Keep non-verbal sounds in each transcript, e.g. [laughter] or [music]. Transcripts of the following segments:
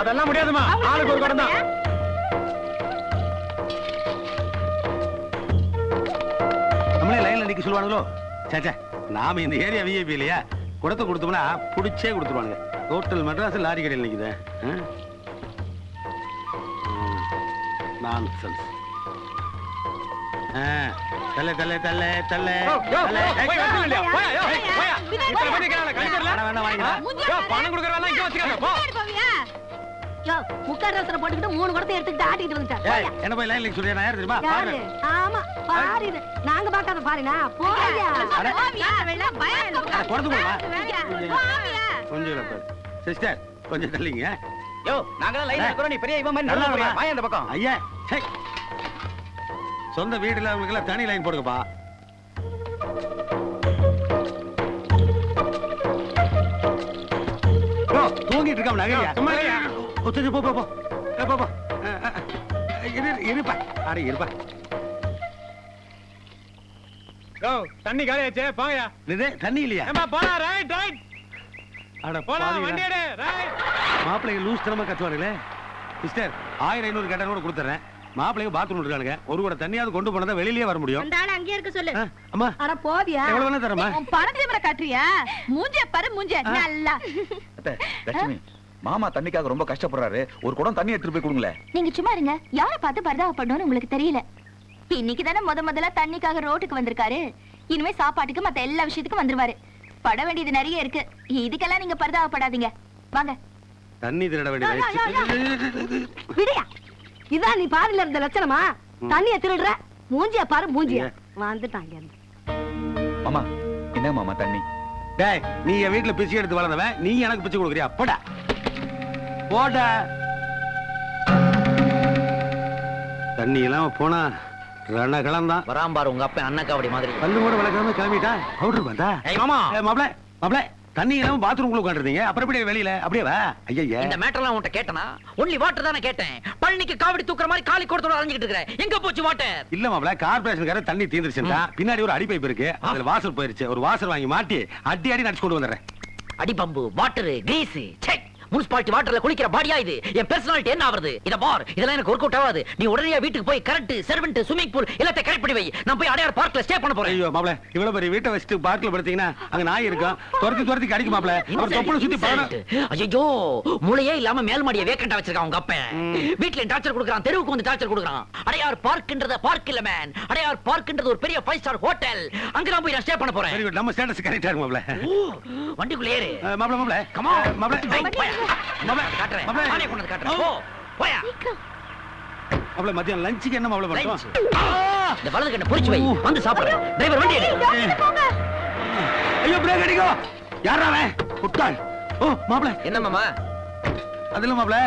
அதெல்லாம் முடியாதுமா ஆளுக்கு ஒரு குடம் தான். நம்மளே லைன்ல நிக்க சொல்லுவானுங்களோ? சேச்சே நாம இந்த ஏரியா விஐபி இல்லையா? குடத்தை கொடுத்தோம்னா புடிச்சே கொடுத்துருவானுங்க. ஹோட்டல் மெட்ராஸ் லாரி கடையில் தரல? வேணாம், வேணாம், வாங்கிக்கலாம். யோ, பணம் கொடுக்கறவெல்லாம் இங்க வச்சுக்காத, போ. யோ, முக்காடு ரசனை போட்டுக்கிட்டு மூணு குடத்தை எடுத்துக்கிட்டு ஆட்டிட்டு வந்துட்டேன். என்ன போய் லைன்ல சொல்றியா? நான் யார் தெரியுமா? பாரு. ஆமா பாரு இது நாங்க பார்க்காத பாருனா? போயா? போவியா? கொஞ்சம். சிஸ்டர் கொஞ்சம் தள்ளிங்க. யோ, நாங்கெல்லாம் லைன்ல இருக்கிறோம், நீ பெரிய இவன் மாதிரி நல்லா போறியா? வாயா இந்த பக்கம். ஐயா. சொந்த வீடுல அவங்களுக்கு எல்லாம் தனி லைன் போடுங்கப்பா. தூங்கிட்டு இருக்காம நகரியா? சரி, போ போ போ. இரு இருப்பா அட இருப்பா தண்ணி காலியாச்சே, போங்கயா. இது தண்ணி இல்லையா? ஏம்மா, போலாம், ரைட், ரைட். அட. வண்டி எடு, ரைட். லூஸ் ஆயிரம் ஐநூறு கட்டணம் கூட கொடுத்துறேன். மாப்பிள்ளைங்க பாத்ரூம் இருக்கானுங்க ஒரு கூட தண்ணியாவது கொண்டு போனதா வெளியிலேயே வர முடியும். அந்த ஆளு அங்கேயே இருக்க சொல்லு. அம்மா. அட போவியா? எவ்வளவு வேணா தரமா உன் பணத்தை மேல காட்டுறியா? மூஞ்ச பாரு மூஞ்ச. நல்லா. அத்தை, லட்சுமி. மாமா தண்ணிக்காக ரொம்ப கஷ்டப்படுறாரு. ஒரு குடம் தண்ணி எடுத்துட்டு போய் கொடுங்களேன். நீங்க சும்மா இருங்க. யார பார்த்து பரிதாபப்படணும்னு உங்களுக்கு தெரியல. இன்னைக்கு தானே முத முதல்ல தண்ணிக்காக ரோட்டுக்கு வந்திருக்காரு. இனிமே சாப்பாட்டுக்கு மத்த எல்லா விஷயத்துக்கும் வந்துருவாரு. பட வேண்டியது நிறைய இருக்கு. இதுக்கெல்லாம் நீங்க பரிதாபப்படாதீங்க. வாங்க. தண்ணி திருட வேண்டிய யா, யா, யா, வயசு விடியா. இதான் நீ பாருல இருந்த லட்சணமா? தண்ணிய திருடுற? மூஞ்சிய பாரு மூஞ்சிய? வந்துட்டாங்க. மாமா என்ன மாமா தண்ணி? டேய் நீ என் வீட்டுல பிச்சை எடுத்து வளர்ந்தவன். நீ எனக்கு பிச்சை கொடுக்குறியா? போடா. போடா. தண்ணி இல்லாம போனா ரணகலம் தான் வராம் பாரு உங்க அப்பா அண்ணக்காவடி மாதிரி. பல்லு கூட வளர்க்காம கிளம்பிட்டா பவுடர் பார்த்தா ஏய் மாமா மாப்பிள மாப்பிள தண்ணி இல்லாம பாத்ரூம் குள்ள உட்காந்துருந்தீங்க. அப்புறம் எப்படி வெளியில? அப்படியே வா. ஐயா இந்த மேட்டர்லாம் உன்கிட்ட கேட்டனா? ஒன்லி வாட்டர் தானே கேட்டேன். பழனிக்கு காவடி தூக்குற மாதிரி காலி கொடுத்தோட அலைஞ்சிட்டு இருக்கிறேன் எங்க போச்சு வாட்டர் இல்ல மாப்பிள கார்பரேஷன்கார தண்ணி தீந்துருச்சுடா பின்னாடி ஒரு அடி பைப் இருக்கு அதுல வாசல் போயிருச்சு. ஒரு வாசல் வாங்கி மாட்டி அடி அடி நடிச்சு கொண்டு வந்துடுறேன். அடி pump water grease check municipality வாட்டர்ல குளிக்கிற பாடியா இது? என் பர்சனாலிட்டி என்ன ஆவறது? இத பார் இதெல்லாம் எனக்கு ஒர்க் அவுட் ஆகாது. நீ உடனே வீட்டுக்கு போய் கரண்ட் சர்வெண்ட் ஸ்விமிங் பூல் எல்லாத்தையும் கரெக்ட் பண்ணி வை. நான் போய் அடையார் பார்க்ல ஸ்டே பண்ண போறேன். ஐயோ மாப்பிள இவ்வளவு பெரிய வீட்டை வச்சுட்டு பார்க்ல படுத்தீங்கன்னா அங்க நாய் இருக்கும் துரத்தி துரத்தி கடிக்கும் மாப்பிள. அவர் தொப்புளை சுத்தி பழம் ஐயோ மூளையே இல்லாம மேல் மாடியை வேக்கண்டா வச்சிருக்கான் உங்க அப்பன் ம். வீட்ல டார்ச்சர் கொடுக்கறான் தெருவுக்கு வந்து டார்ச்சர் கொடுக்கறான். அடையார் பார்க்ன்றது பார்க் இல்ல மேன் அடையார் பார்க்ன்றது ஒரு பெரிய ஃபைவ் ஸ்டார் ஹோட்டல் அங்க நான் போய் நான் ஸ்டே பண்ண போறேன். நம்ம ஸ்டேட்டஸ் கரெக்டா இருக்கு மாப்பிள. ஓ, வண்டிக்குள்ள ஏறு. அஹ், மாப்பிள மாப்பிள. Come காட்டுறேன். மாப்பிள. நானே கொண்டு வந்து காட்டுறேன். போ போயா. மாப்பிள மத்தியம் லஞ்சுக்கு என்ன Lunch. பண்ணுறோம் இந்த வலது கண்ணை பொறிச்சு வை. வந்து சாப்பிடுறேன். டிரைவர் வண்டி எடு ஐயோ பிரேக் அடிக்கும் யாரா அவன்? முட்டாள் ஓ மாப்பிள. என்ன மாமா? அதுல மாப்பிள.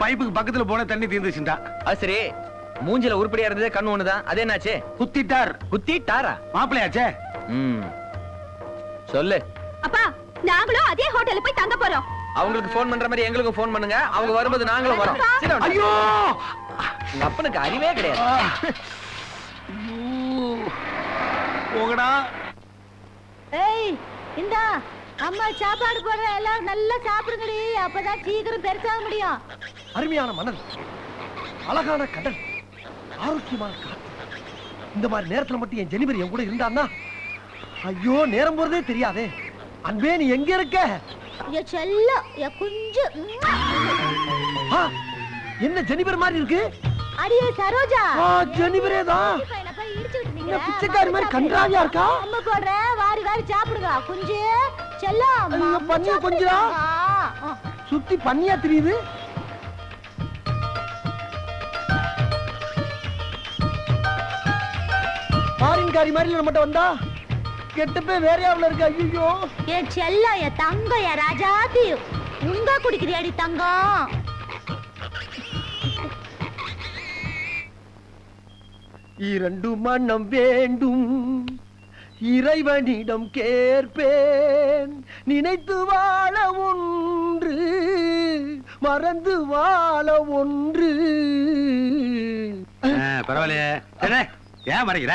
பைப்புக்கு பக்கத்துல போன தண்ணி தீர்ந்துச்சுட்டா அது சரி. மூஞ்சில உருப்படியா இருந்தது கண்ணு ஒண்ணுதான். அது என்னாச்சு? குத்திட்டார். குத்திட்டாரா? மாப்பிளையாச்சே? ம். சொல்லு. அப்பா நாங்களும் அதே ஹோட்டல்ல போய் தங்க போறோம். அவங்களுக்கு ஃபோன் பண்ற மாதிரி எங்களுக்கும் ஃபோன் பண்ணுங்க. அவங்க வரும்போது நாங்களும் வரோம். ஐயோ! உங்க அப்பனுக்கு அறிவே கிடையாது. போங்கடா. ஏய் இந்தா அம்மா சாப்பாடு போடுற எல்லாம் நல்லா சாப்பிடுங்கடி. அப்பதான் சீக்கிரம் பெருசாக முடியும். அருமையான மணல் அழகான கடல் ஆரோக்கியமான காத்து இந்த மாதிரி நேரத்துல மட்டும் என் ஜெனிபர் என் கூட இருந்தான்னா ஐயோ நேரம் போறதே தெரியாதே. அன்பே நீ எங்க இருக்க? என் செல்லம் என் குஞ்சு. என்ன ஜெனிபர் மாதிரி இருக்கு? அடியே சரோஜா. ஆ, ஜெனிபரே தான் என்ன பிச்சைக்காரி மாதிரி கன்றாவியா இருக்கா? அம்மா போடுற வாரி வாரி சாப்பிடுங்க. குஞ்சு செல்லம் பண்ணியா கொஞ்சிரா? சுத்தி பண்ணியா தெரியுது? ஃபாரின்காரி மாதிரி நம்மகிட்ட வந்தா? கெட்டப்பே வேறையாவில் இருக்கு ஐயோ என் செல்லம் என் தங்கம் என் ராஜாதி உங்க குடிக்கிறியாடி தங்கம்? இரண்டு மனம் வேண்டும். இறைவனிடம் கேட்பேன். நினைத்து வாழ ஒன்று மறந்து வாழ ஒன்று. பரவாயில்லையே. ஏன் மறைக்கிற?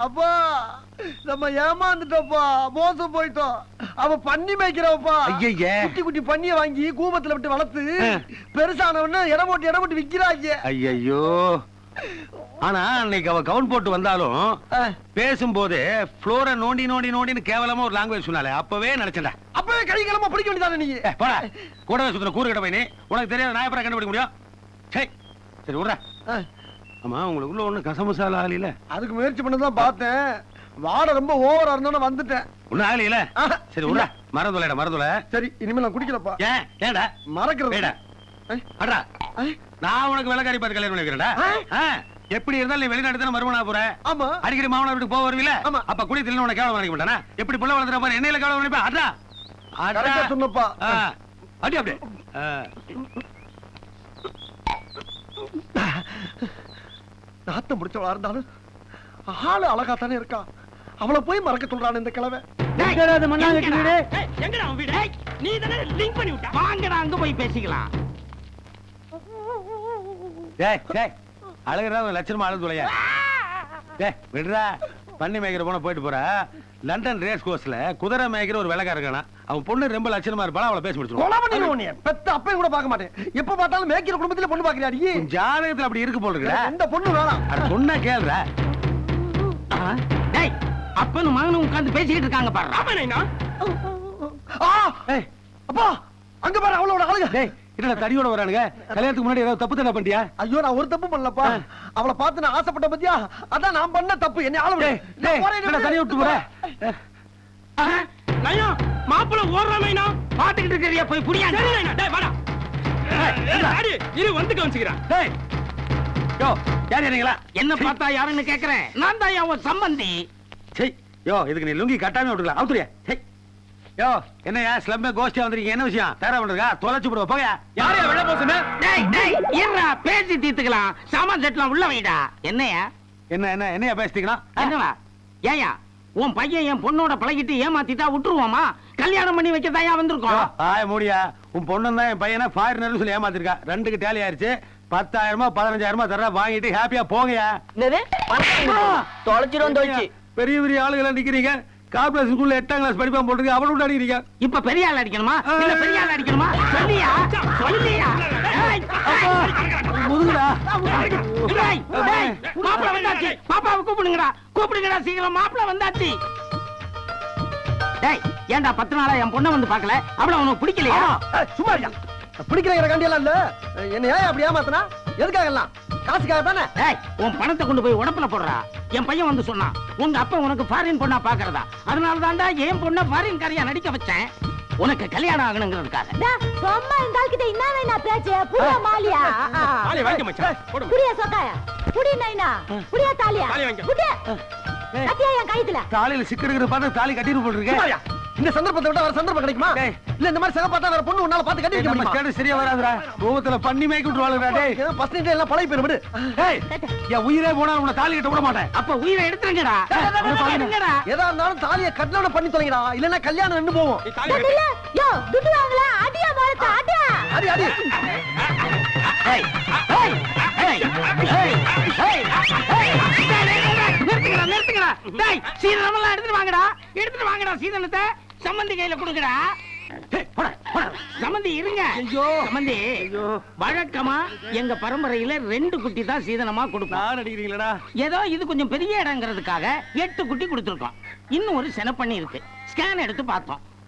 அப்பா நம்ம ஏமாந்துட்டோப்பா மோசம் போயிட்டோம். அவ பண்ணி மேய்க்கிறவப்பா. குட்டி குட்டி பண்ணிய வாங்கி கூபத்துல விட்டு வளர்த்து ஆ. பெருசானவன இடம் போட்டு இடம் போட்டு விக்கிறாங்க. ஐயோ ஆனா அன்னைக்கு அவ கவுன் போட்டு வந்தாலும். பேசும்போது ஃப்ளோரை நோண்டி நோண்டி நோண்டின்னு கேவலமா ஒரு லாங்குவேஜ் சொன்னாலே அப்பவே நினைச்சேன்டா. அப்பவே கழிக்கலாமா பிடிக்க வேண்டியதானே நீ? போடா. கூடவே சுத்துற கூறு கடை நீ. உனக்கு தெரியாத எப்பறம் கண்டுபிடிக்க முடியும்? சரி சரி விட்றா. ஆ. ஆமா உங்களுக்குள்ள ஒண்ணு கசமசாலா ஆலில அதுக்கு முயற்சி பண்ணதான் பார்த்தேன். வாடை ரொம்ப ஓவரா இருந்தானே வந்துட்டேன். ஒன்னும் ஆகலையில. சரி விட்றா மறந்துலடா மறந்துல சரி இனிமேல் நான் குடிக்கலப்பா ஏன் ஏன்டா மறக்கிறது. ஏய், நான் உனக்கு வெள்ளக்காரி பார்த்து கல்யாணம் பண்ணி வைக்கிறேன்டா ஆ. ஆ, எப்படி இருந்தாலும் நீ வெளிநாடு தானே மறுமணா போற? ஆமா. அடிக்கடி மாமனார் வீட்டுக்கு போக வருவீல ஆமா. அப்ப குடி தின்னு உனக்கு கேவலம் நினைக்க மாட்டானா? எப்படி புள்ள வளர்த்துற பாரு என்னையில கேவலம் நினைப்பா அட்ரா கரெக்டா சொன்னப்பா. அடி அப்படியே. ஆ. நாத்தம் முடிச்சவளா இருந்தாலும் ஆளு அழகா தானே இருக்கா? அவளை போய் மறக்க சொல்றான் இந்த கிழமை எங்கடா அவன் வீடு? நீ தானே லிங்க் பண்ணி விட்ட. வாங்கடா அங்க போய் பேசிக்கலாம். டேய் டேய் அழகுறா லட்சணமா அழுது துளையா டேய் விடுறா. பண்ணி மேய்க்கிற போன போயிட்டு போறா. லண்டன் ரேஸ் கோர்ஸ்ல குதிரை மேய்க்கிற ஒரு விலகா இருக்கானா? அவன் பொண்ணு ரொம்ப லட்சணமா இருப்பாளா? அவளை பேசி முடிச்சிருவான். பெத்த அப்பையும் கூட பார்க்க மாட்டேன். எப்ப பார்த்தாலும் மேய்க்கிற குடும்பத்துல பொண்ணு பாக்குறியாடி உன் ஜாதகத்துல அப்படி இருக்கு போல இருக்குடா இந்த பொண்ணு வேணாம். அட சொன்னா கேளுடா டேய் அப்பனும் மகனும் உட்கார்ந்து பேசிக்கிட்டு இருக்காங்க பாரு. ராமனைனா ஆ! ஏய் அப்பா அங்க பாரு அவளோட அழகு டேய் என்னடா தடியோட வரானுங்க? கல்யாணத்துக்கு முன்னாடி ஏதாவது தப்பு தானே பண்ணியா ஐயோ நான் ஒரு தப்பு பண்ணலப்பா. அவளை பார்த்து நான் ஆசைப்பட்ட பத்தியா? அதான் நான் பண்ண தப்பு. என்ன ஆள விடு. தனியா விட்டு போற? நயா மாப்பிள ஓடுறாமைனா? பாத்துக்கிட்டு இருக்கறியா போய் புடியா? டேய் வாடா. அடி இரு வந்து கவனிச்சுக்கிறேன் டேய். யோ யார் என்ன பார்த்தா யாருன்னு கேக்குறேன்? நான் தான் உன் சம்பந்தி. யோ இதுக்கு நீ லுங்கி கட்டாம விட்டுக்கலாம் அவுத்துறியா? யோ என்னையா ஸ்லம்மே கோஷ்டியா வந்திருக்கீங்க. என்ன விஷயம்? தேரா பண்றா தொலைச்சு போடுவா போங்க. யாரையா வெள்ள போசுன்னு டேய் டேய் இருடா பேசி தீர்த்துக்கலாம். சாமான் செட்லாம் உள்ள வைடா. என்னையா? என்ன என்ன என்னையா பேசிட்டீங்கன்னா என்னவா? ஏயா உன் பையன் என் பொண்ணோட பழகிட்டு ஏமாத்திட்டா விட்டுருவோமா? கல்யாணம் பண்ணி வைக்கதாயா வந்திருக்கோம்? ஆய மூடியா. உன் பொண்ணு தான் என் பையனை ஃபாரினர் சொல்லி ஏமாத்திருக்கா. ரெண்டுக்கு டேலி ஆயிருச்சு. பத்தாயிரமா பதினஞ்சாயிரமா தர வாங்கிட்டு ஹாப்பியா போங்கயா தொலைச்சிரும் தொலைச்சு. பெரிய பெரிய ஆளுகளா நிக்கிறீங்க. கார்பரேஷன் ஸ்கூல்ல எட்டாம் கிளாஸ் படிப்பான் போட்டுருக்கு அவளை விட்டு அடிக்கிறீங்க இப்ப பெரிய ஆள் அடிக்கணுமா? இல்ல பெரிய ஆள் அடிக்கணுமா? சொல்லியா? சொல்லியா? முதுகுடா? டேய், டேய், மாப்பிளை வந்தாச்சு. பாப்பாவை கூப்பிடுங்கடா. கூப்பிடுங்கடா சீக்கிரம். மாப்பிளை வந்தாச்சு. டேய் ஏன்டா பத்து நாளா என் பொண்ணை வந்து பார்க்கல? அவள உனக்கு பிடிக்கலையா? சும்மா இருயா. பிடிக்கிற காண்டியெல்லாம் இல்ல. என்ன ஏன் அப்படி ஏமாத்தினா? எதுக்காக எல்லாம்? காசுக்காக தானே? உன் பணத்தை கொண்டு போய் உடப்புல போடுறா. என் பையன் வந்து சொன்னான் உங்க அப்பா உனக்கு ஃபாரின் பொண்ணா பாக்குறதா? அதனால தான்டா என் பொண்ணை ஃபாரின் காரியா நடிக்க வச்சேன். உனக்கு கல்யாணம் ஆகணுங்கிறதுக்காக. சும்மா இந்த ஆள்கிட்ட என்ன வேணா பேச்சு? புரியா மாலியா. தாலி வாங்கி மச்சான். புரியா சொக்காயா? புடி நைனா? புரியா தாலியா? தாலி வாங்கிக்க. புடி கத்தியா என் கைத்துல? தாலியில சிக்கிடுக்கிற பார்த்து தாலி கட்டிட்டு போட்டுருக்கேன். இந்த சந்தர்ப்பத்தை விட்டா வேற சந்தர்ப்பம் கிடைக்குமா. இல்ல இந்த மாதிரி சக பார்த்தா வேற பொண்ணு உன்னால பார்த்து கட்டி வைக்க முடியுமா? சரியா வராதுடா. கோவத்துல பண்ணி மேய்க்கு விட்டுருவாளுடா டேய். நைட் எல்லாம் பழகி போயிரு விடு. டேய் என் உயிரே போனா உன்னை தாலி கட்ட விட மாட்டேன். அப்ப உயிரை எடுத்துருங்கடா. எடுங்கடா எதா இருந்தாலும் தாலியை கட்டணம் பண்ணி தொலைங்கடா. இல்லன்னா கல்யாணம் நின்னு போவோம். யோ துட்டு வாங்கல. அடியா மரத்த அடியா. அடி அடி. ஏய், ஏய், ஏய், ஏய், ஏய், ஏய், டேய், டேய், டேய், நிறுத்துங்கடா, நிறுத்துங்கடா. டேய், சீதனமெல்லாம் எடுத்துட்டு வாங்கடா. எடுத்துட்டு வாங்கடா சீதனத்தை சம்மந்தி கையில கொடுங்கடா டேய் போடா போடா. சம்மந்தி இருங்க. சம்மந்தி வழக்கமா எங்க பரம்பரையில ரெண்டு குட்டி தான் சீதனமா கொடுப்போம் நான் அடிக்கிறீங்களடா. ஏதோ இது கொஞ்சம் பெரிய இடங்கிறதுக்காக எட்டு குட்டி கொடுத்துருக்கோம். இன்னும் ஒரு செனப்பண்ணி இருக்கு. ஸ்கேன் எடுத்து பார்த்தோம்.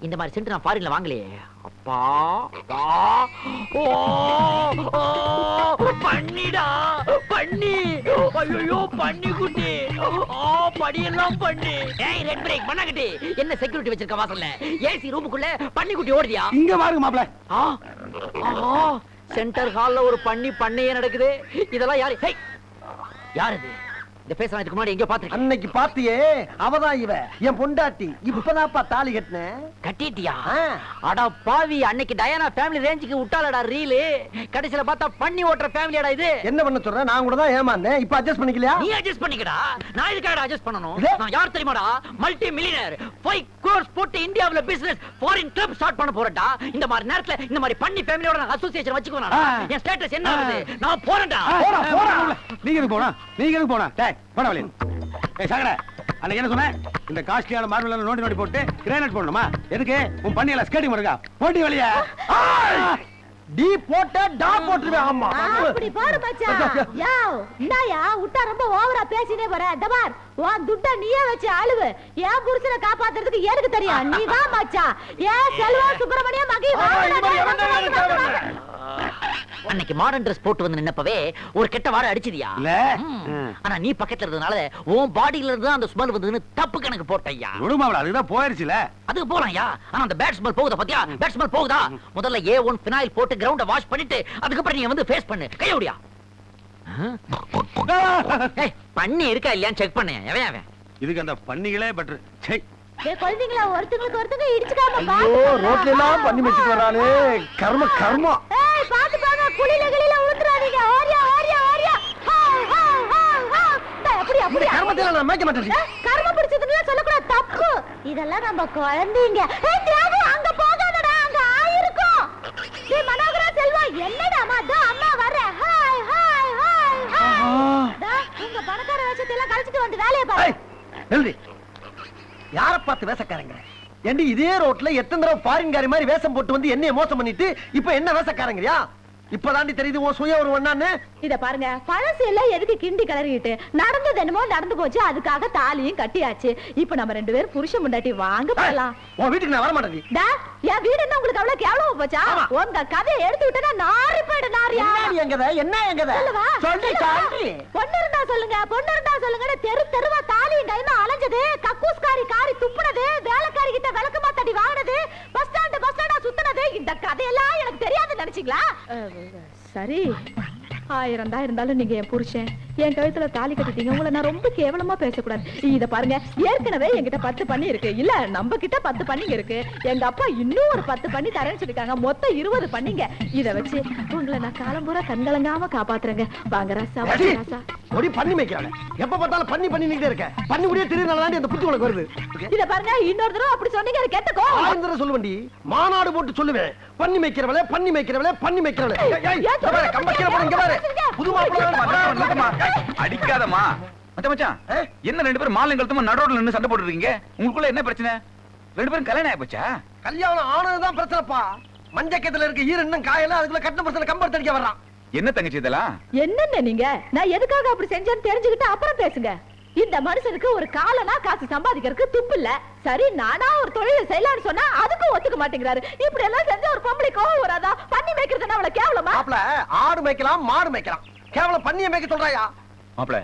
இந்த மாதிரி சென்ட் நான் ஃபாரின்ல வாங்கலையே. அப்பா. ஓ பண்ணிடா பண்ணி. ஐயோ பண்ணி குட்டி. ஓ படியெல்லாம் பண்ணி. ஏய் ரெட் பிரேக் பண்ணாங்கட்டி என்ன செக்யூரிட்டி வச்சிருக்க வாசல்ல ஏசி ரூமுக்குள்ள பண்ணி குட்டி ஓடுதியா? இங்க பாருங்க மாப்பிள. ஆ ஆஹா. சென்டர் ஹால்ல ஒரு பண்ணி பண்ணையே நடக்குது. இதெல்லாம் யாரு? யார் இது? இந்த பேச இதுக்கு முன்னாடி அன்னைக்கு பாத்தியே அவதான் இவ. என் பொண்டாட்டி இப்பதான்ப்பா தாலி கட்டினேன் கட்டிட்டியா. அட பாவி அன்னைக்கு டயானா ஃபேமிலி ரேஞ்சுக்கு விட்டாலடா ரீலு. கடைசில பார்த்தா பண்ணி ஓட்டுற ஃபேமிலியாடா இது. என்ன பண்ண சொல்ற? நான் கூட தான் ஏமாந்தேன். இப்ப அட்ஜஸ்ட் பண்ணிக்கலையா? நீ அட்ஜஸ்ட் பண்ணிக்கடா. நான் இதுக்காக அட்ஜஸ்ட் பண்ணணும்? நான் யார் தெரியுமாடா? மல்டி மில்லியனர் ஃபைவ் crores போட்டு இந்தியாவுல பிசினஸ் ஃபாரின் கிளப் ஸ்டார்ட் பண்ண போறேன்டா. இந்த மாதிரி நேரத்துல இந்த மாதிரி பண்ணி ஃபேமிலியோட நான் அசோசியேஷன் வச்சுக்குவேன். என் ஸ்டேட்டஸ் என்ன ஆகுது? நான் போறேன்டா. நீங்க போனா? நீங்க போனா? டேய் போடா அன்னைக்கு என்ன சொன்னேன்? இந்த காஸ்ட்லியான மார்பிள் நோண்டி நோண்டி போட்டு கிரானைட் போடணுமா? எதுக்கு? உன் பண்ணியல ஸ்கேட்டிங் இருக்கா போட்டி வெளிய டி போட்ட டா போட்டுருவேன் ஆமா. அப்படி மச்சான். விட்டா ரொம்ப ஓவரா பேசினே போற. இந்த பார். உன் துட்ட நீயே வச்சு அழுவு. என் புருஷனை காப்பாத்துறதுக்கு எனக்கு தெரியும். நீ தான் மச்சான் ஏன் செல்வா சுப்பிரமணியம் மகி அன்னைக்கு மாடர்ன் Dress போட்டு வந்து நின்னப்பவே ஒரு கெட்ட வாடை அடிச்சதியா. ஆனா நீ பக்கத்துல இருந்ததுனால உன் பாடியில இருந்து அந்த ஸ்மெல் வந்ததுன்னு தப்பு கணக்கு போட்டையா விடு மாப்பிள அதுதான் போயிருச்சுல. அதுக்கு போலாம்யா. ஆனா அந்த பேட் ஸ்மெல் போகுதா பாத்தியா? பேட் ஸ்மெல் போகுதா? முதல்ல ஏ ஒன் பினாயில் போட்டு கிரவுண்ட வாஷ் பண்ணிட்டு அதுக்கப்புறம் நீ வந்து ஃபேஸ் பண்ணு. கையோடியா பண்ணி இருக்கா இல்லையான்னு செக் பண்ணு. எவன் அவன்? இதுக்கு அந்த பண்ணிகளே பெட்டர் சே குழந்தைங்களா ஒருத்தங்களுக்கு ஒருத்தங்க இடிச்சுக்காம ஐயோ ரோட்ல எல்லாம் பண்ணி வச்சுட்டு வரானே கர்ம கர்மம் ஏய் பாத்து பாங்க குளில கிளில உளுந்துறாதீங்க ஓரியா ஓரியா ஓரியா அப்படி அப்படி கர்மத்தை நான் மேய்க்க மாட்டேன். ஏய், கர்ம பிடிச்சதுன்னு சொல்லக்கூடாது. தப்பு. இதெல்லாம் நம்ம குழந்தைங்க. ஏய் தியாகு அங்க போகாதடா. அங்க ஆயிருக்கும். டேய் மனோகரா செல்வா என்னடா அம்மா தோ அம்மா வர்ற. ஹாய் ஹாய் ஹாய் ஹாய் டா உங்க பணக்கார வேஷத்தை வந்து வேலையை பாரு. ஏய், யார பார்த்து வேஷக்காரங்க? ஏண்டி இதே ரோட்ல எத்தனை தடவை ஃபாரின்காரி மாதிரி வேஷம் போட்டு வந்து என்னைய மோசம் பண்ணிட்டு இப்ப என்ன வேஷக்காரங்கயா இப்பதாண்டி தெரியுது உன் சுய ஒரு ஒண்ணான்னு? இத பாருங்க பழசு எல்லாம் எதுக்கு கிண்டி கிளறிட்டு நடந்தது என்னமோ நடந்து போச்சு அதுக்காக தாலியும் கட்டியாச்சு. இப்ப நம்ம ரெண்டு பேரும் புருஷன் முண்டாட்டி வாங்க போலாம். உன் வீட்டுக்கு நான் வர மாட்டேன் என் வீடு என்ன உங்களுக்கு அவ்வளவு கேவலமா போச்சா. உங்க கதையை எடுத்து விட்டா நாரி போயிடு நாரியா? என்ன எங்கத என்ன எங்கத? சொல்லி சொல்லி. பொண்ணு இருந்தா சொல்லுங்க பொண்ணு இருந்தா சொல்லுங்க தெரு தெருவா தாலியும் கைமா அலைஞ்சது கக்கூஸ்காரி காரி துப்புனது வேலைக்காரி கிட்ட விளக்கமா தட்டி வாங்கினது பஸ் ஸ்டாண்ட் பஸ் ஸ்டாண்டா சுத்துனது இந்த கதையெல்லாம் எனக்கு தெரியாது நினைச்சீங்களா? சரி. ஆயிரம் தான் இருந்தாலும் நீங்க என் புருஷன். என் கழுத்துல தாலி கட்டிட்டீங்க. உங்களை நான் ரொம்ப கேவலமா பேசக்கூடாது. இத பாருங்க ஏற்கனவே என்கிட்ட பத்து பண்ணி இருக்கு. இல்ல நம்ம கிட்ட பத்து பண்ணிங்க இருக்கு. எங்க அப்பா இன்னும் ஒரு பத்து பண்ணி தரேன்னு சொல்லிருக்காங்க மொத்தம் இருபது பண்ணிங்க. இத வச்சு உங்களை நான் காலம்பூரா கண்கலங்காம காப்பாத்துறேங்க. வாங்க ராசா ராசா. ஒடி பண்ணி மேய்க்கிறாங்க எப்ப பார்த்தாலும் பண்ணி பண்ணிக்கிட்டே இருக்க. பண்ணி முடிய திருநாள் அந்த புத்தி உனக்கு வருது. இத பாருங்க இன்னொரு தடவை அப்படி சொன்னீங்க எனக்கு கெட்ட கோவம் ஆயிரம் தடவை சொல்லுவேன்டி. மாநாடு போட்டு சொல்லுவேன். பண்ணி மேய்க்கிறவளே பண்ணி மேய்க்கிறவளே பண்ணி மேய்க்கிறவளே. ஏய், ஏன் இங்க பாரு, புது மச்சான், மச்சான்? என்ன ரெண்டு பேரும் மாலை கழுத்தமா நடுரோட்ல நின்னு சண்டை போட்டு இருக்கீங்க உங்களுக்குள்ள என்ன பிரச்சனை? ரெண்டு பேரும் கல்யாணம் ஆயிப்போச்சா? கல்யாணம் ஆனதுதான் பிரச்சனைப்பா. மஞ்சக்கத்துல இருக்க ஈர இன்னும் காயல அதுக்குள்ள கட்டின பிரச்சனை கம்பர் தடிக்க வர்றான். என்ன தங்கச்சி இதெல்லாம்? என்னென்ன நீங்க? நான் எதுக்காக அப்படி செஞ்சேன்னு தெரிஞ்சுக்கிட்டு அப்புறம் பேசுங்க. இந்த மனுஷனுக்கு ஒரு காலனா காசு சம்பாதிக்கிறதுக்கு துப்பு இல்ல. சரி நானா ஒரு தொழில் செய்யலாம்னு சொன்னா அதுக்கும் ஒத்துக்க மாட்டேங்கிறாரு. இப்படி எல்லாம் செஞ்சா ஒரு பொம்பளை கோவம் வராதா? பண்ணி மேய்க்கிறது அவள கேவலமா? மாப்பிள ஆடு மேய்க்கலாம் மாடு மேய்க்கலாம். கேவலம் பண்ணிய மேய்க்க சொல்றாயா? மாப்பிள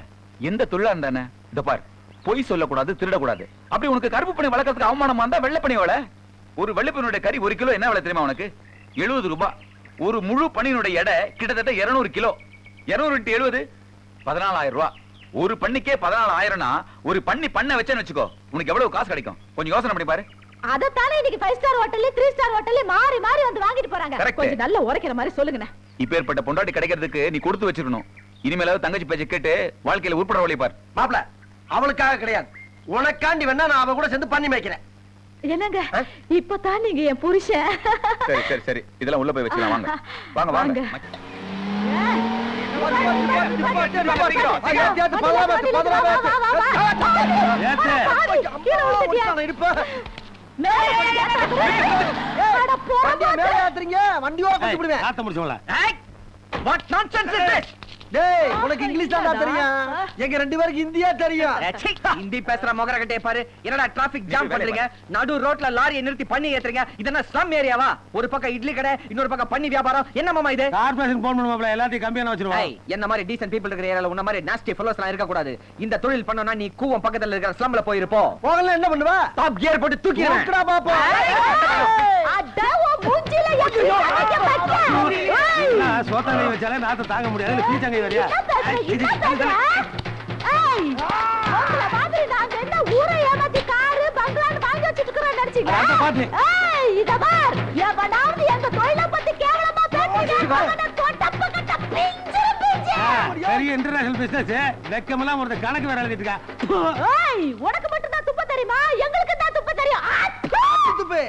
எந்த தொழிலா இருந்தானே? இந்த பார் பொய் சொல்லக்கூடாது திருடக்கூடாது. அப்படி உனக்கு கருப்பு பண்ணி வளர்க்கறதுக்கு அவமானமா இருந்தா வெள்ளை பண்ணி வள ஒரு வெள்ளைப்பனுடைய கறி ஒரு கிலோ என்ன விலை தெரியுமா உனக்கு? எழுபது ரூபாய் ஒரு முழு பணியினுடைய எடை கிட்டத்தட்ட 200 கிலோ. இருநூறு எழுபது பதினாலாயிரம் ரூபாய் ஒரு பண்ணிக்கே பதினாலாயிரம்னா ஒரு பண்ணி பண்ண வச்சேன்னு வச்சுக்கோ. உனக்கு எவ்வளவு காசு கிடைக்கும்? கொஞ்சம் யோசனை பண்ணி பாரு. அதத்தானே இன்னைக்கு ஃபைவ் ஸ்டார் ஹோட்டல்ல த்ரீ ஸ்டார் ஹோட்டல்ல மாறி மாறி வந்து வாங்கிட்டு போறாங்க. Correct. கொஞ்சம் நல்ல உரைக்கிற மாதிரி சொல்லுங்கண்ணே. இப்பேற்பட்ட பொண்டாட்டி கிடைக்கிறதுக்கு நீ கொடுத்து வச்சிருக்கணும். இனிமேலாவது தங்கச்சி பேச்சை கேட்டு வாழ்க்கையில உட்பட வழி பார். அவளுக்காக கிடையாது. உனக்காண்டி வேணா நான் அவ கூட சேர்ந்து பண்ணி மேய்க்கிறேன். என்னங்க? இப்பதான் நீங்க என் புருஷன். சரி சரி சரி. இதெல்லாம் உள்ள போய் வச்சுக்கலாம். வாங்க. [laughs] வாங்க வாங்க. வாங்க. ஏத்து. கீழே விழுந்துட்டியா? அட போடா. வண்டியோ மேலே விடுவேன் வாட் நான்சென்ஸ் இஸ் திஸ் டேய் உனக்கு இங்கிலீஷ் தான் தெரியும். எங்க ரெண்டு பேருக்கு இந்தியா தெரியும். ஹிந்தி பேசுற மொகர கட்டே பாரு. என்னடா டிராபிக் ஜாம் பண்றீங்க? நடு ரோட்ல லாரியை நிறுத்தி பண்ணி ஏத்துறீங்க. இதென்ன ஸ்லம் ஏரியாவா ஒரு பக்கம் இட்லி கடை இன்னொரு பக்கம் பண்ணி வியாபாரம். என்ன மாமா இது? கார்பரேஷன் போன் பண்ணுவாப்ல எல்லாத்தையும் கம்பியான ஏய், வச்சிருவோம் என்ன மாதிரி டீசன்ட் பீப்பிள் இருக்கிற ஏரியால உன்ன மாதிரி நாஸ்டி ஃபெலோஸ் எல்லாம் இருக்க கூடாது. இந்த தொழில் பண்ணனும்னா நீ கூவம் பக்கத்துல இருக்கிற ஸ்லம்ல போயிருப்போம் போகல என்ன பண்ணுவ? டாப் கியர் போட்டு தூக்கிடுவேன். தூக்குடா பாப்போம். அட உன் மூஞ்சில சோத்தங்கை வச்சாலே நாத்த தாங்க முடியாது இல்ல பீச்சங்கை வரியா. பெரிய இன்டர்நேஷனல் பிசினஸ் வெக்கமெல்லாம் ஒரு கணக்கு வேற எழுதிட்டு இருக்கா உனக்கு மட்டும் தான் துப்ப தெரியுமா. எங்களுக்கு தான் துப்ப. தெரியும்! துப்பு.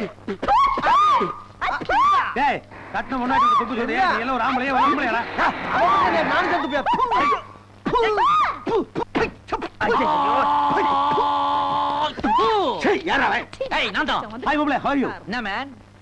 டேய் கட்டின முன்னாடி துப்பு சொல்றியா? நீ எல்லாம் ஒரு ஆம்பளையா ஒரு நானும் தான் துப்பியா? சரி யாரா ஏய் நான் தான். ஹாய் மாப்ள ஹவ் யூ என்ன மேன்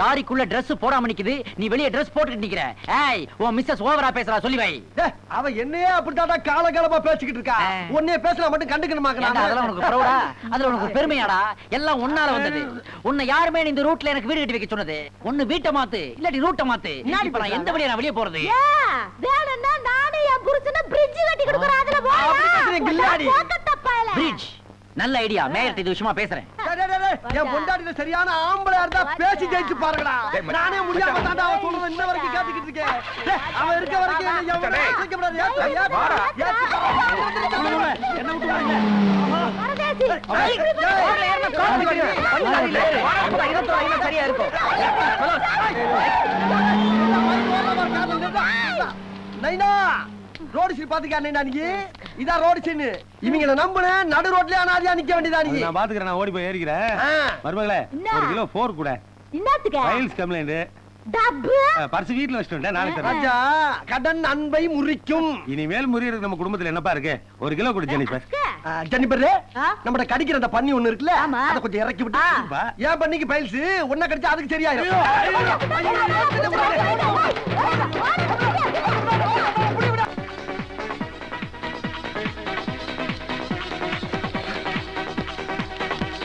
லாரிக்குள்ள Dress போடாம நிக்குது. நீ வெளிய Dress போட்டுட்டு நிக்கிற. ஏய் உன் மிஸ்ஸஸ் ஓவரா பேசுறா சொல்லி வை. அவ என்னையே அப்படித்தாடா காலகாலமா பேசிக்கிட்டு இருக்கா. உன்னைய பேசினா மட்டும் கண்டுக்கணுமாக்க ஏன்டா, அதெல்லாம் உனக்கு ப்ரௌடா அதுல உனக்கு பெருமையாடா? எல்லாம் ஒன்னால வந்தது. உன்னை யாருமே இந்த ரூட்ல எனக்கு வீடு கட்டி வைக்க சொன்னது. ஒண்ணு வீட்டை மாத்து இல்லாட்டி ரூட்டை மாத்து. இப்ப நான் எந்த வழியா நான் வெளிய போறது? வேணும்னா நானே என் புருஷனை bridge கட்டி கொடுக்குறேன், அதுல தப்பாயில. பிரிட்ஜ் நல்ல ஐடியா மேயர்ட்ட இது விஷயமா பேசுறேன். என் பொண்டாட்டில சரியான ஆம்பளையா இருந்தா பேசி ஜெயிச்சு பாருங்கடா நானே முடியாம தாண்டா அவன் சொல்றத இன்ன வரைக்கும் கேட்டுக்கிட்டு இருக்கேன் அவன் இருக்க வரைக்கும் என்னை விட்டுறாங்க சரியா இருக்கும் நைனா ரோடு சீன் பாத்துக்கா நைனா நீ இதான் ரோடு சீன் இவங்கள நம்புனேன் நடு ரோட்லயே அனாதியா நிக்க வேண்டியதா நீ நான் பாத்துக்கிறேன் நான் ஓடி போய் ஏறிக்கிறேன். மருமகளே? ஒரு கிலோ போர் கூட என்னத்துக்கு? ஃபைல்ஸ் கம்ப்ளைண்ட் டப்பு. பர்ஸ் வீட்ல வச்சுட்டு வந்துட்டேன், நாளைக்கு தரேன் ராஜா கடன் அன்பை முறிக்கும் இனிமேல் முறியறது நம்ம குடும்பத்துல என்னப்பா இருக்கு ஒரு கிலோ கொடு ஜெனிஃபர் ஆ? நம்மட கடிக்கிற அந்த பன்னி ஒண்ணு இருக்குல்ல. அத கொஞ்சம் இறக்கி விட்டு. ஏன் பண்ணிக்கு பைல்ஸ் ஒன்ன கடிச்சா அதுக்கு சரியாயிரும்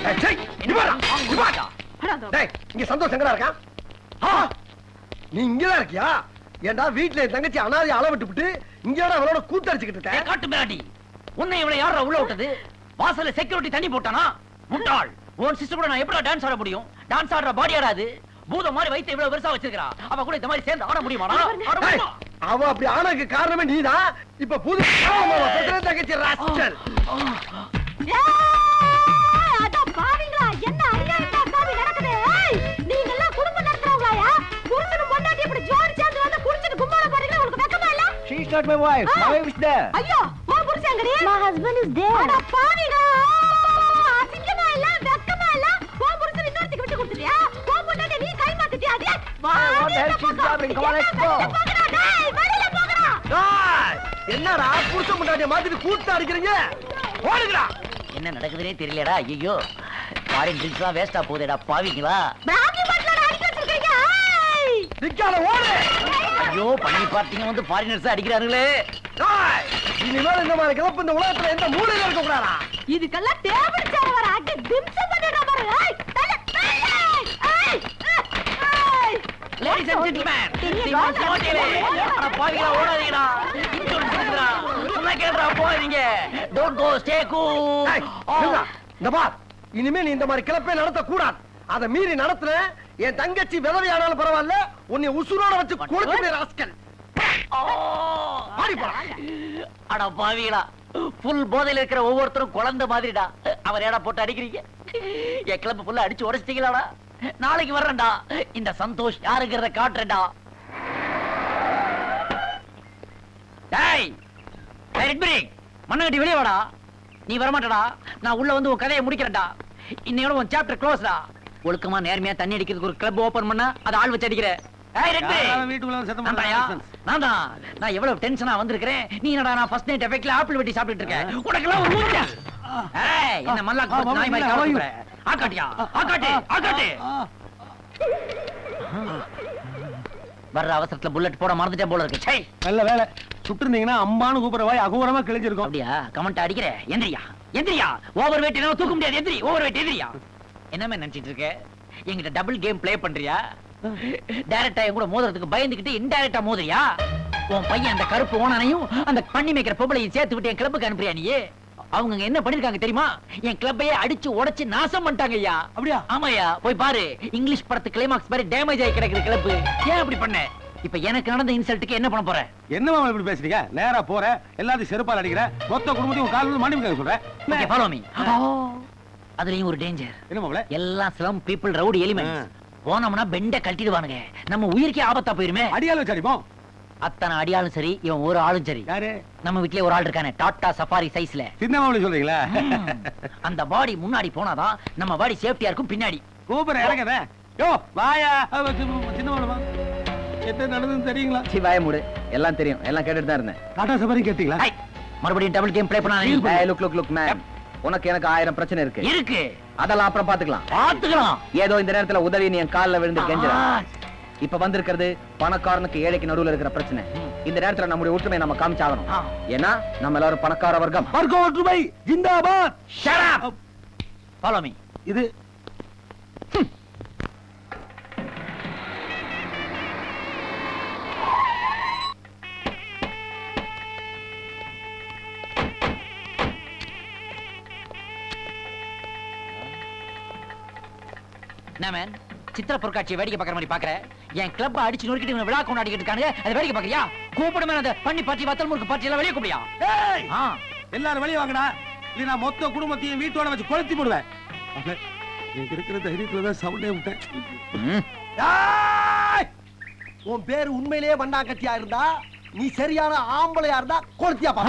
இங்க வாடா, இங்க வாடா. டேய், இங்க சந்தோஷ் எங்கடா இருக்கான்? ஆ, நீ இங்கதான் இருக்கியா? ஏன்டா வீட்டுல என் தங்கச்சி அனாதை அள விட்டு விட்டு இங்க அவளோட கூத்தடிச்சுக்கிட்டு ஏய், இருக்க? காட்டு மிராண்டி உன்னை இவளை யாரா உள்ள விட்டது? வாசல்ல செக்யூரிட்டி தண்ணி போட்டானா? முட்டாள். உன் சிஸ்டர் கூட நான் எப்படி டான்ஸ் ஆட முடியும்? டான்ஸ் ஆடுற பாடி ஆடாது பூதம் மாதிரி வைத்து இவ்வளவு பெருசா வச்சிருக்கா அவ கூட இந்த மாதிரி சேர்ந்து ஆட முடியுமாடா? அவ அப்படி ஆனதுக்கு காரணமே நீதான். இப்ப புது தங்கச்சி ராஸ்கல் இல்ல? Not my wife. Ah. My wife is there. ஐயோ, உன் புருஷன் எங்கடி? அட பாவிங்களா, அசிங்கமா இல்ல, வெக்கமா இல்ல? உன் புருஷனை இன்னொருத்திக்கு விட்டு கொடுத்துட்டியா? உன் பொண்டாட்டியை நீ கை மாத்திட்டியா? டேய், வா, what the hell வெளியில she's போங்க. doing? Come on, let's என்ன go. வெளியில போங்கடா, டேய், வெளியில போங்கடா. என்னடா புருஷன் முன்னாடி மாதிரி கூத்து அடிக்கிறீங்க ஓடுங்கடா என்ன நடக்குதுனே தெரியலடா ஐயோ ஃபாரின் ட்ரிங்க்ஸ்லாம் வேஸ்டா போகுதேடா பாவிங்களா பிராந்தி பாட்டிலோட அடிச்சு வச்சிருக்கீங்க. ஏய். நிக்காத ஓடு ஐயோ பண்ணி பார்த்தீங்க வந்து ஃபாரினர்ஸ் அடிக்கிறாங்களே இனிமேல் இந்த மாதிரி கிளப்பு இந்த உலகத்துல எந்த மூலையில இருக்க கூடாதா? இதுக்கெல்லாம் டேபிள் சேர் வர அடி திம்சம் பண்ணிடுறா பாரு. ஏய் தல ஏய் ஏய் லேடிஸ் அண்ட் ஜென்டில்மேன் நீங்கள் போட்டீங்களே அட பாவிங்களா ஓடாதீங்கடா. இன்சூரன்ஸ் இருக்குடா சொன்னா கேளுடா போகாதீங்க டோன்ட் கோ ஸ்டே கூல். இந்த பார் இனிமே நீ இந்த மாதிரி கிளப்பே நடத்த கூடாது அதை மீறி நடத்துற என் தங்கச்சி விதவையானாலும் பரவாயில்ல உன்னை உசுரோட வச்சு கொளுத்து ராஸ்கல். அட பாவிகளா புல் போதையில இருக்கிற ஒவ்வொருத்தரும் குழந்தை மாதிரிடா. அவர் ஏடா போட்டு அடிக்கிறீங்க? என் கிளம்பு புல்ல அடிச்சு உடைச்சிட்டீங்களாடா? நாளைக்கு வர்றேன்டா. இந்த சந்தோஷ் யாருங்கிறத காட்டுறேன்டா. டேய் டேய், ரெட்பிரி, மண்ணங்கட்டி வெளியே வாடா. நீ வரமாட்டடா. நான் உள்ள வந்து உன் கதையை முடிக்கிறேன்டா. இன்னையோட உன் சாப்டர் க்ளோஸ்டா ஒழுக்கமா நேர்மையா தண்ணி அடிக்கிறதுக்கு ஒரு கிளப் ஓபன் பண்ணா அதை ஆள் வச்சு அடிக்கிற. நான் எவ்வளவு டென்ஷனா வந்திருக்கிறேன்? நீ என்னடா நான் ஃபர்ஸ்ட் நைட் எஃபெக்ட்ல ஆப்பிள் வெட்டி சாப்பிட்டுட்டு இருக்கேன். ஒரு ஏய் என்ன நாய் மாதிரி பண்ற. ஆக்காட்டியா? ஆக்காட்டு ஆக்காட்டு. வர்ற அவசரத்துல புல்லட் போட மறந்துட்டேன் போல இருக்கு. சை நல்ல வேலை. சுட்டு இருந்தீங்கன்னா அம்பான்னு கூப்பிடுற வாய் அகோரமா கிழிஞ்சிருக்கும். அப்படியா? கமெண்ட் அடிக்கிற? எந்திரியா? எந்திரியா? ஓவர் வெயிட் என்னால தூக்க முடியாது. எந்திரி ஓவர் வெயிட் எந்திரியா? என்னமே நினைச்சிட்டு இருக்க? என்கிட்ட டபுள் கேம் ப்ளே பண்றியா? டைரக்டா என் கூட மோதுறதுக்கு பயந்துகிட்டு இன்டைரக்டா மோதுறியா? உன் பையன் அந்த கருப்பு ஓனானையும் அந்த பண்ணி மேய்க்கிற பொம்பளையும் சேர்த்து விட்டு என் கிளப்புக்கு அனுப்புறியா நீ அவங்க என்ன பண்ணிருக்காங்க தெரியுமா? என் கிளப்பையே அடிச்சு உடைச்சு நாசம் பண்ணிட்டாங்க ஐயா. அப்படியா? ஆமாயா போய் பாரு. இங்கிலீஷ் படத்து கிளைமாக்ஸ் மாதிரி டேமேஜ் ஆகி கிடக்குற கிளப்பு ஏன் அப்படி பண்ண? இப்ப எனக்கு நடந்த இன்சல்ட்டுக்கு என்ன பண்ண போற? என்ன மாமா இப்படி பேசுறீங்க? நேரா போற எல்லாத்தையும் செருப்பால் அடிக்கிற மொத்த குடும்பத்தையும் கால் மன்னிப்பு சொல்றேன். ஓகே ஃபாலோ மீ அதுலயும் ஒரு டேஞ்சர் என்ன எல்லாம் ஸ்லம் பீப்புள் ரவுடி எலிமெண்ட்ஸ் போனோம்னா பெண்ட கழட்டிடுவானுங்க. நம்ம உயிருக்கே ஆபத்தா போயிருமே. அடியால வச்சு அடிப்போம். அத்தனை அடியாலும் சரி இவன் ஒரு ஆளும் சரி. யாரு? நம்ம வீட்லயே ஒரு ஆள் இருக்கானே டாடா சஃபாரி சைஸ்ல. சின்ன சொல்றீங்களா? அந்த பாடி முன்னாடி போனாதான் நம்ம பாடி சேஃப்டியா இருக்கும் பின்னாடி. கூப்பிடுற இறங்கத. யோ வாயா. அவ சின்ன சின்ன மாப்பிள என்ன நடந்ததுன்னு தெரியுங்களா? சி வாய மூடு. எல்லாம் தெரியும். எல்லாம் கேட்டுட்டு தான் இருந்தேன். டாடா சபாரி கேட்டீங்களா? மறுபடியும் டபுள் கேம் ப்ளே பண்ணா. ஏய் லுக் லுக் லுக் மேம் உனக்கு எனக்கு ஆயிரம் பிரச்சனை இருக்கு. இருக்கு. அதெல்லாம் அப்புறம் பாத்துக்கலாம் பாத்துக்கலாம் ஏதோ இந்த நேரத்துல உதவி நீ என் கால்ல விழுந்து கெஞ்சுற. ஆ, இப்ப வந்திருக்கிறது பணக்காரனுக்கு ஏழைக்கு நடுவுல இருக்கிற பிரச்சனை. இந்த நேரத்துல நம்முடைய ஒற்றுமை நம்ம காமிச்சாகணும். ஏன்னா நம்ம எல்லாரும் பணக்கார வர்க்கம். வர்க்க ஒற்றுமை ஜிந்தாபாத். Up. Follow me. இது என்ன மேன் சித்திர பொருட்காட்சியை வேடிக்கை பார்க்குற மாதிரி பார்க்கற? என் கிளப் அடிச்சு நொறுக்கிட்டு இவனை விழா கொண்டாடிக்கிட்டு இருக்கானுங்க. அதை வேடிக்கை பார்க்கறியா? கூப்பிடு மேன் அந்த பண்ணி பாட்டி வத்தல் முறுக்கு பாட்டி எல்லாம் வெளியே கூப்பிடியா? ஆ. எல்லாரும் வெளிய வாங்கடா. இல்ல நான் மொத்த குடும்பத்தையும் வீட்டோட வச்சு கொளுத்தி போடுவேன். எனக்கு இருக்கிற தைரியத்துல தான் சவுண்டே விட்டேன்! உன் பேரு உண்மையிலேயே வண்ணாங்கட்டியா இருந்தா நீ சரியான ஆம்பளையா இருந்தா கொளுத்தியா பா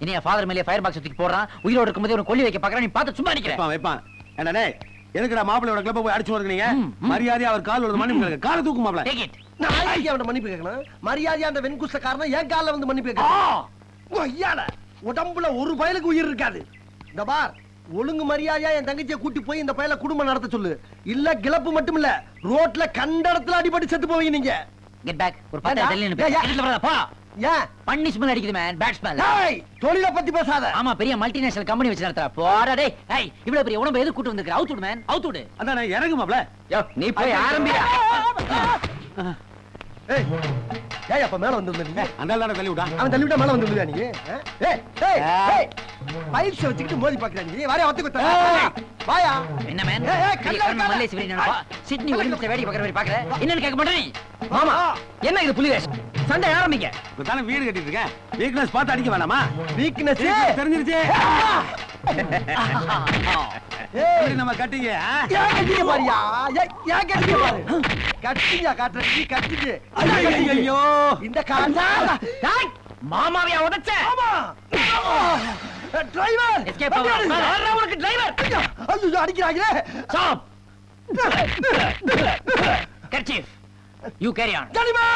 இனி என் ஃபாதர் மேலே ஃபயர் பாக்ஸ் தூக்கி போடுறான் உயிரோட இருக்கும்போது ஒரு கொல்லி வைக்க பார்க்கறேன். நீ பார்த்து சும்மா நிக்கிற. வைப்பான் வைப்பான். என்ன டேய் எதுக்குடா மாப்பிளையோட கிளப்ப போய் அடிச்சு வரீங்க ம், ம். மரியாதை அவர் கால் ஒரு மணி கேளுங்க. காலை தூக்கு மாப்பிள டேக் இட் நான் அவன்கிட்ட மன்னிப்பு கேட்கணும். மரியாதையா அந்த வெண்குஷ்டக்காரன் என் கால்ல வந்து மன்னிப்பு கேட்கணும். ஐயால உடம்புல ஒரு பயலுக்கு உயிர் இருக்காது. இந்த பார் ஒழுங்கு மரியாதையா என் தங்கச்சியை கூட்டி போய் இந்த பயல குடும்பம் நடத்த சொல்லு. இல்ல கிளப்பு மட்டும் இல்ல ரோட்ல கண்ட இடத்துல அடிபட்டு செத்து போவீங்க நீங்க. கெட் பேக் ஒரு பத்து ஏன்? பண்ணி ஸ்மெல் அடிக்குது மேன் பேட் ஸ்மெல் தொழிலை பத்தி பேசாத. ஆமா பெரிய மல்டிநேஷனல் கம்பெனி வச்சு நடத்துறா போடா டேய். ஏய் இவ்வளவு பெரிய உடம்பு எது கூட்டு வந்திருக்க அவுட் விடு மேன் அவுட் விடு அதான் இறங்கு நீ போய் ஆரம்பிடா. ஏய் ஏய் அப்ப மேல வந்து ஆள் தள்ளி விட்டா? அவன் தள்ளி விட்டா மேல வந்து விழுவியா நீ? ஏய் ஏய் ஏய் பைப்ஸ் வச்சுக்கிட்டு மோதி பாக்குறா நீ. ஒத்து குத்த வாயா. என்ன மேன் ஏய், சிட்னி ஒலிம்பிக்ஸ் வேடி பார்க்கற மாதிரி பார்க்கற. என்னன்னு கேட்க மாட்டே நீ. மாமா என்ன இது புலி வேஷம்? சண்டை ஆரம்பிங்க. இப்ப தானே வீடு கட்டிட்டு இருக்கேன். வீக்னஸ் பார்த்து அடிக்க வேணாமா? வீக்னஸ் தெரிஞ்சிருச்சு. நம்ம கட்டிங்க? ஏன் கட்டிங்க பாரியா ஏன் கட்டிங்க பாரு கட்டிங்க காட்டுற. நீ கட்டிங்க ஐயோ இந்த டேய் மாமாவையா உடைச்ச டிரைவர் எஸ்கேப் ஆவா? உனக்கு டிரைவர் ஐயோ அடிக்கிறாங்களே. Stop handkerchief you carry on Kanima